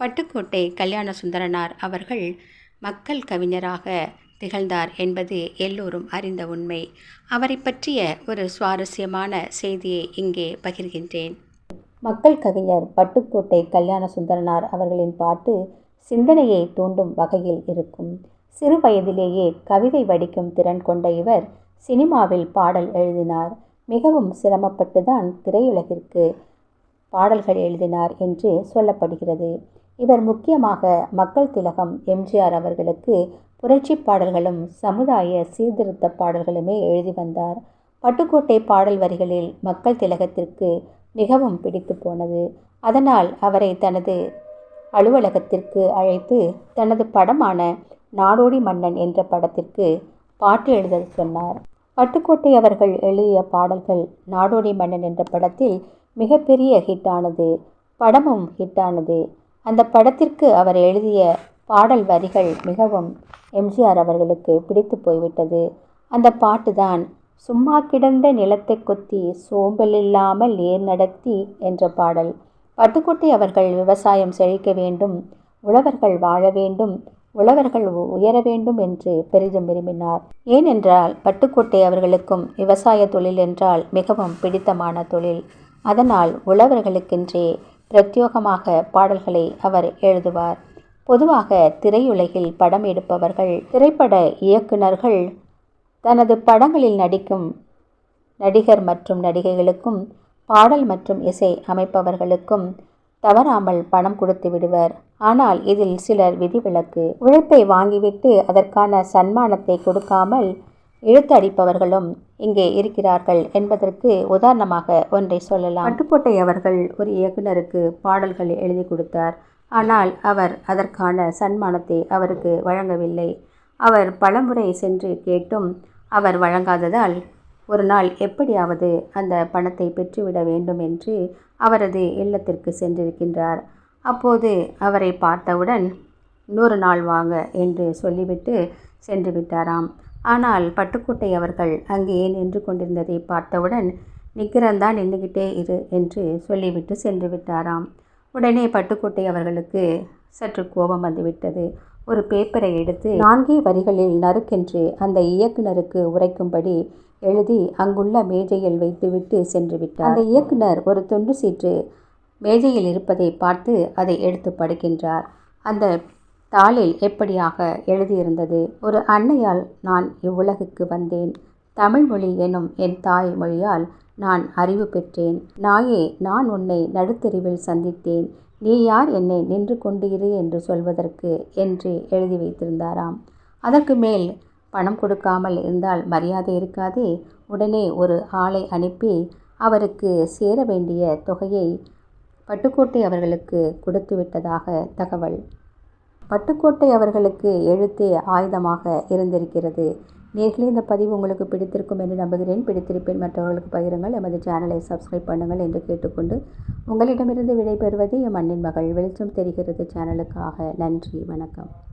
பட்டுக்கோட்டை கல்யாண சுந்தரனார் அவர்கள் மக்கள் கவிஞராக திகழ்ந்தார் என்பது எல்லோரும் அறிந்த உண்மை. அவரை பற்றிய ஒரு சுவாரஸ்யமான செய்தியை இங்கே பகிர்கின்றேன். மக்கள் கவிஞர் பட்டுக்கோட்டை கல்யாண சுந்தரனார் அவர்களின் பாட்டு சிந்தனையை தூண்டும் வகையில் இருக்கும். சிறு வயதிலேயே கவிதை வடிக்கும் திறன் கொண்ட இவர் சினிமாவில் பாடல் எழுதினார். மிகவும் சிரமப்பட்டுதான் திரையுலகிற்கு பாடல்கள் எழுதினார் என்று சொல்லப்படுகிறது. இவர் முக்கியமாக மக்கள் திலகம் எம்ஜிஆர் அவர்களுக்கு புரட்சி பாடல்களும் சமுதாய சீர்திருத்த பாடல்களுமே எழுதி வந்தார். பட்டுக்கோட்டை பாடல் வரிகளில் மக்கள் திலகத்திற்கு மிகவும் பிடித்து போனது. அதனால் அவரை தனது அலுவலகத்திற்கு அழைத்து தனது படமான நாடோடி மன்னன் என்ற படத்திற்கு பாட்டு எழுத சொன்னார். பட்டுக்கோட்டை அவர்கள் எழுதிய பாடல்கள் நாடோடி மன்னன் என்ற படத்தில் மிகப்பெரிய ஹிட்டானது படமும் ஹிட்டானது அந்த படத்திற்கு அவர் எழுதிய பாடல் வரிகள் மிகவும் எம்ஜிஆர் அவர்களுக்கு பிடித்து போய்விட்டது. அந்த பாட்டுதான் சும்மா கிடந்த நிலத்தை கொத்தி சோம்பல் இல்லாமல் ஏர் நடத்தி என்ற பாடல். பட்டுக்கோட்டை அவர்கள் விவசாயம் செழிக்க வேண்டும் உழவர்கள் வாழ வேண்டும் உழவர்கள் உயர வேண்டும் என்று பெரிதும் விரும்பினார். ஏனென்றால் பட்டுக்கோட்டை அவர்களுக்கும் விவசாய தொழில் என்றால் மிகவும் பிடித்தமான தொழில். அதனால் உழவர்களுக்கென்றே பிரத்யோகமாக பாடல்களை அவர் எழுதுவார். பொதுவாக திரையுலகில் படம் எடுப்பவர்கள் திரைப்பட இயக்குனர்கள் தனது படங்களில் நடிக்கும் நடிகர் மற்றும் நடிகைகளுக்கும் பாடல் மற்றும் இசை அமைப்பவர்களுக்கும் தவறாமல் பணம் கொடுத்து விடுவர். ஆனால் இதில் சிலர் விதிவிலக்கு. உழைப்பை வாங்கிவிட்டு அதற்கான சன்மானத்தை கொடுக்காமல் இழுத்தடிப்பவர்களும் இங்கே இருக்கிறார்கள் என்பதற்கு உதாரணமாக ஒன்றை சொல்லலாம். பட்டுக்கோட்டை அவர்கள் ஒரு இயக்குனருக்கு பாடல்கள் எழுதி கொடுத்தார். ஆனால் அவர் அதற்கான சன்மானத்தை அவருக்கு வழங்கவில்லை. அவர் பலமுறை சென்று கேட்டும் அவர் வழங்காததால் ஒரு நாள் எப்படியாவது அந்த பணத்தை பெற்றுவிட வேண்டும் என்று அவரது இல்லத்திற்கு சென்றிருக்கின்றார். அப்போது அவரை பார்த்தவுடன் நூறு நாள் வாங்க என்று சொல்லிவிட்டு சென்று விட்டாராம். ஆனால் பட்டுக்கோட்டை அவர்கள் அங்கே நின்று கொண்டிருந்ததை பார்த்தவுடன் நிக்கிறந்தான் நின்றுக்கிட்டே இரு என்று சொல்லிவிட்டு சென்று விட்டாராம். உடனே பட்டுக்கோட்டை அவர்களுக்கு சற்று கோபம் வந்துவிட்டது. ஒரு பேப்பரை எடுத்து நான்கே வரிகளில் நறுக்கென்று அந்த இயக்குனருக்கு உரைக்கும்படி எழுதி அங்குள்ள மேஜையில் வைத்துவிட்டு சென்று விட்டார். அந்த இயக்குனர் ஒரு தொண்டு சீற்று மேஜையில் இருப்பதை பார்த்து அதை எடுத்து படுக்கின்றார். அந்த தாளில் எப்படியாக எழுதியிருந்தது? ஒரு அன்னையால் நான் இவ்வுலகுக்கு வந்தேன். தமிழ்மொழி எனும் என் தாய் மொழியால் நான் அறிவு பெற்றேன். நாயே நான் உன்னை நடுத்தெருவில் சந்தித்தேன். நீ யார் என்னை நின்று கொண்டு இரு என்று சொல்வதற்கு என்று எழுதி வைத்திருந்தாராம். அதற்கு மேல் பணம் கொடுக்காமல் இருந்தால் மரியாதை இருக்காதே? உடனே ஒரு ஆளை அனுப்பி அவருக்கு சேர வேண்டிய தொகையை பட்டுக்கோட்டை அவர்களுக்கு கொடுத்து விட்டதாக தகவல். பட்டுக்கோட்டை அவர்களுக்கு எழுத்தே ஆயுதமாக இருந்திருக்கிறது. நேர்களே இந்த பதிவு உங்களுக்கு பிடித்திருக்கும் என்று நம்புகிறேன். பிடித்திருப்பேன் மற்றவர்களுக்கு பகிருங்கள். எமது சேனலை சப்ஸ்கிரைப் பண்ணுங்கள் என்று கேட்டுக்கொண்டு உங்களிடமிருந்து விடைபெறுவது என் மண்ணின் மகள். வெளிச்சம் தெரிகிறது சேனலுக்காக. நன்றி. வணக்கம்.